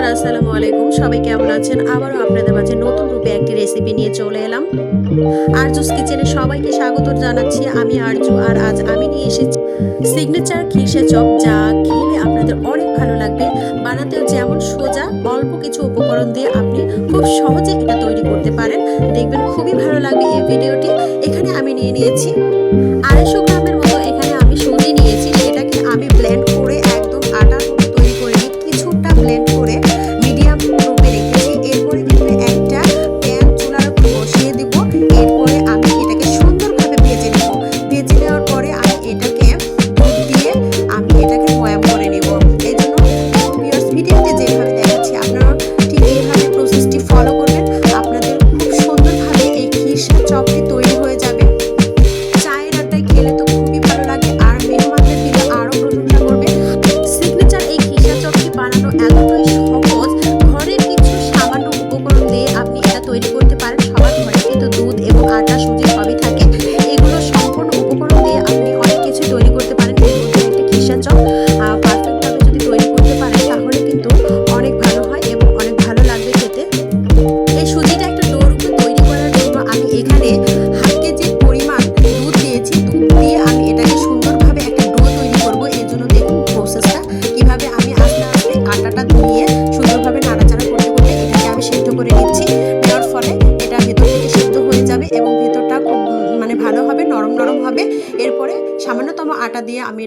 Everyone আসসালামু আলাইকুম। সবাই কেমন আছেন? আবারও আপনাদের মাঝে নতুন রূপে একটি রেসিপি নিয়ে চলে এলাম। আরজুস কিচেনে সবাইকে স্বাগত জানাচ্ছি। আমি আরজু আর আজ আমি নিয়ে এসেছি সিগনেচার খিসে চপ যা খেলে আপনাদের অনেক ভালো লাগবে। বানাতেও যেমন সোজা, অল্প কিছু উপকরণ দিয়ে আপনি খুব সহজে এটা তৈরি করতে পারেন। দেখবেন খুবই ভালো লাগবে এই ভিডিওটি। এখানে আমি নিয়ে নিয়েছি আড়াইশো গ্রামের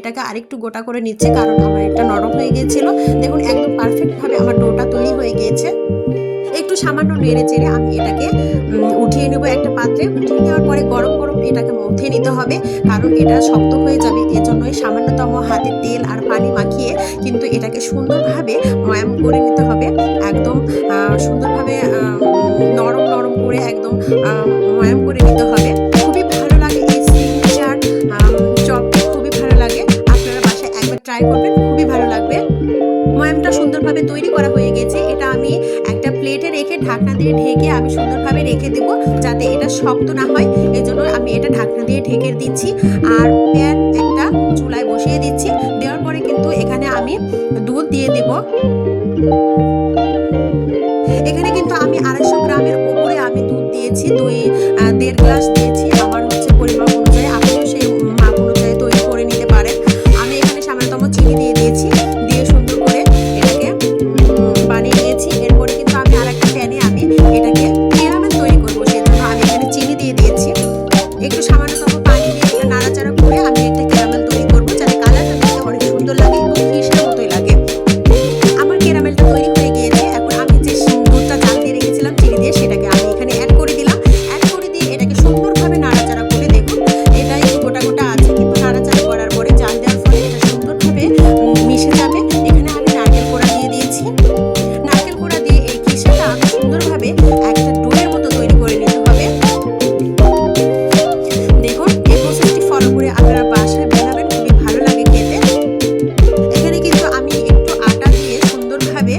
এটাকে আরেকটু গোটা করে নিচ্ছে কারণ আমার এটা নরম হয়ে গিয়েছিল। দেখুন একদম পারফেক্টভাবে আমার ডোটা তৈরি হয়ে গিয়েছে। একটু সামান্য নেড়ে চেড়ে আমি এটাকে উঠিয়ে নেব একটা পাত্রে। উঠিয়ে নেওয়ার পরে গরম গরম এটাকে মধ্যে নিতে হবে কারণ এটা শক্ত হয়ে যাবে। এজন্যই সামান্যতম হাতে তেল আর পানি মাখিয়ে কিন্তু এটাকে সুন্দরভাবে ময়াম করে নিতে হবে। একদম আহ, দিয়ে ঢেকে আমি সুন্দরভাবে রেখে দেব যাতে এটা শক্ত না হয়। এই জন্য আমি এটা ঢাকনা দিয়ে ঢেকে দিচ্ছি। আর প্যান একটা চুলায় বসিয়ে দিচ্ছি। দেওয়ার পরে কিন্তু এখানে আমি দুধ দিয়ে দেব। এখানে কিন্তু আমি আড়াইশো গ্রামের উপরে আমি দুধ দিয়েছি, দুই দেড় গ্লাস দিয়েছি।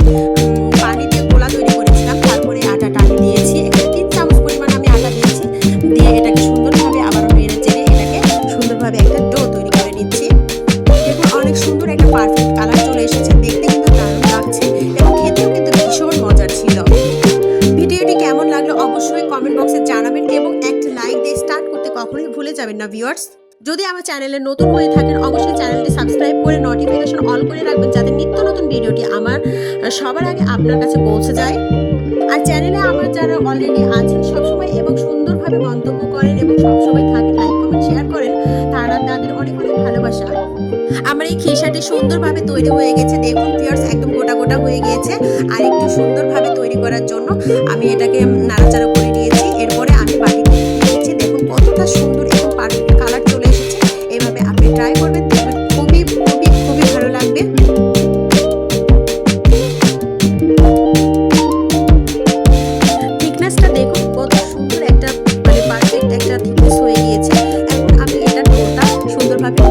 উম, গোলা তৈরি করেছিলাম তারপরে আটাটা আমি দিয়েছি। এখানে তিন চামচ পরিমাণ আমি আটা দিয়েছি। দিয়ে এটাকে সুন্দরভাবে আবারও নেড়ে চেড়ে এটাকে সুন্দরভাবে একটা ডো তৈরি করে নিচ্ছি। দেখুন অনেক সুন্দর একটা পারফেক্ট কালার চলে এসেছে। দেখতে কিন্তু দারুণ লাগছে এবং খেতেও কিন্তু ভীষণ মজার ছিল। ভিডিওটি কেমন লাগল অবশ্যই কমেন্ট বক্সে জানাবেন এবং একটা লাইক দিয়ে স্টার্ট করতে কখনোই ভুলে যাবেন না ভিউয়ার্স যদি আমার চ্যানেলে নতুন হয়ে থাকেন, অবশ্যই চ্যানেলটি সাবস্ক্রাইব করে নোটিফিকেশন অল করে রাখবেন যাতে নিত্য নতুন ভিডিওটি আমার সবার আগে আপনার কাছে পৌঁছে যায়। আর চ্যানেলে আমার যারা অলরেডি আছেন সবসময় এবং সুন্দরভাবে মন্তব্য করেন এবং সবসময় থাকেন লাইক কমেন্ট শেয়ার করেন, তারা তাদের অনেক অনেক ভালোবাসা। আমার এই খেসাটি সুন্দরভাবে তৈরি হয়ে গেছে। দেখুন পিয়ার্স একদম গোটা গোটা হয়ে গিয়েছে। আর একটু সুন্দরভাবে তৈরি করার জন্য আমি এটাকে নাড়াচাড়া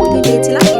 মধ্যে নিয়েছিলাম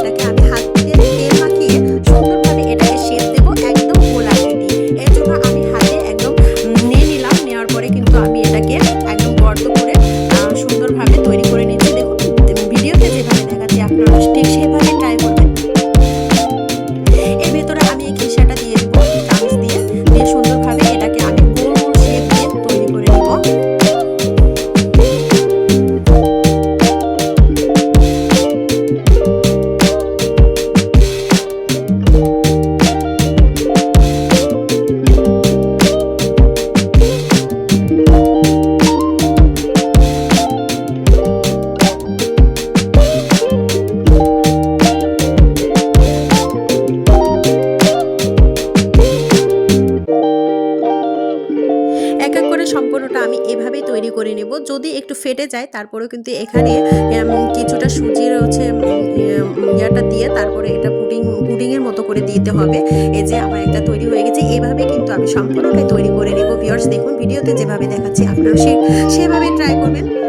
করে নেব। যদি একটু ফেটে যায় তারপরেও কিন্তু এখানে কিছুটা সুজির হচ্ছে ইয়ে, ইয়াটা দিয়ে তারপরে এটা পুডিং পুডিংয়ের মতো করে দিতে হবে। এই যে আমার একটা তৈরি হয়ে গেছে এভাবে কিন্তু আমি সম্পূর্ণটাই তৈরি করে নেব। ভিউয়ার্স দেখুন ভিডিওতে যেভাবে দেখাচ্ছি আপনারা সে সেভাবে ট্রাই করবেন।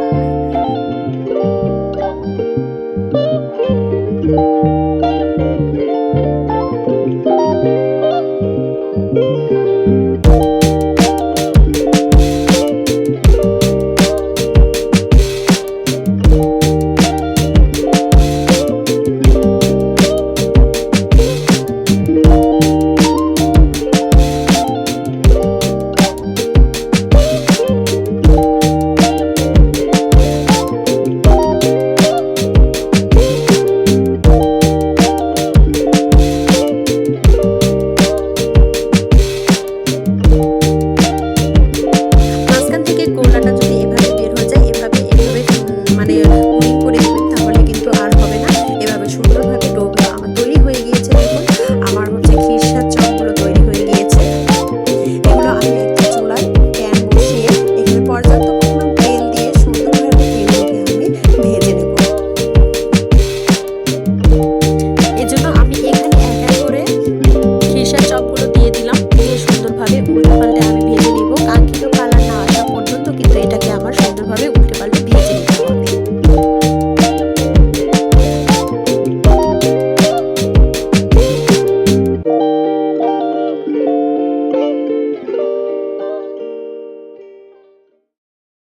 সুন্দরভাবে উল্টে পাল্টে আমি ভেজে নিব। কাঙ্ক্ষিত কালার না আসা পর্যন্ত কিন্তু এটাকে আমার সুন্দরভাবে উল্টে পাল্টে ভেজে নিতে হবে।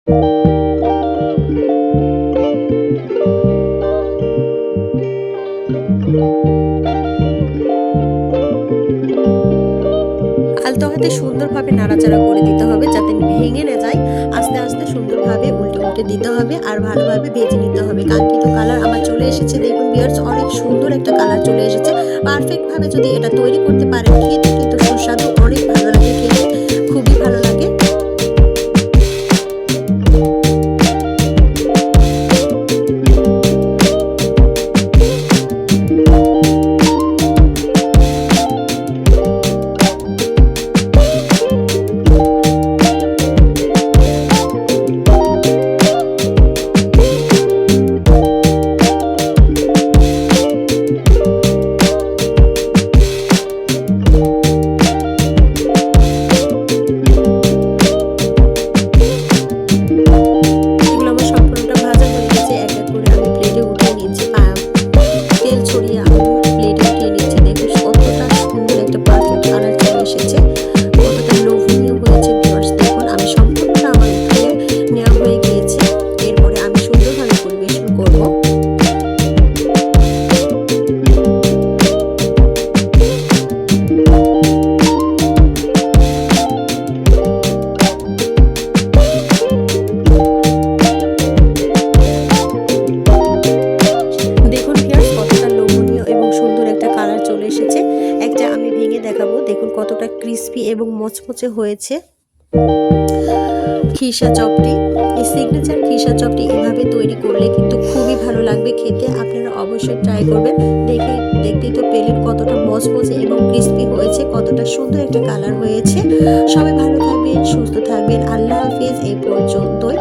আলতো হাতে সুন্দরভাবে নাড়াচাড়া করে দিতে হবে যাতে ভেঙে না যায়। আস্তে আস্তে সুন্দরভাবে উল্টে উল্টে দিতে হবে আর ভালোভাবে ভেজে নিতে হবে। কাঙ্ক্ষিত কালার আমার চলে এসেছে। দেখুন বিয়ার্স অনেক সুন্দর একটা কালার চলে এসেছে। পারফেক্টভাবে যদি এটা তৈরি করতে পারেন, খেতে কিন্তু সুস্বাদু, অনেক ভালো লাগে মচমচে হয়েছে, খিসা চপটি, এই সিগনেচার খিসা চপটি এভাবে তৈরি করলে কিন্তু খুবই ভালো লাগবে খেতে। আপনারা অবশ্যই ট্রাই করবেন। দেখে, দেখতেই তো পেলেন কতটা মচমচে এবং ক্রিস্পি হয়েছে, কতটা সুন্দর একটা কালার হয়েছে। সবাই ভালো থাকবেন, সুস্থ থাকবেন। আল্লাহ হাফিজ, এই পর্যন্তই।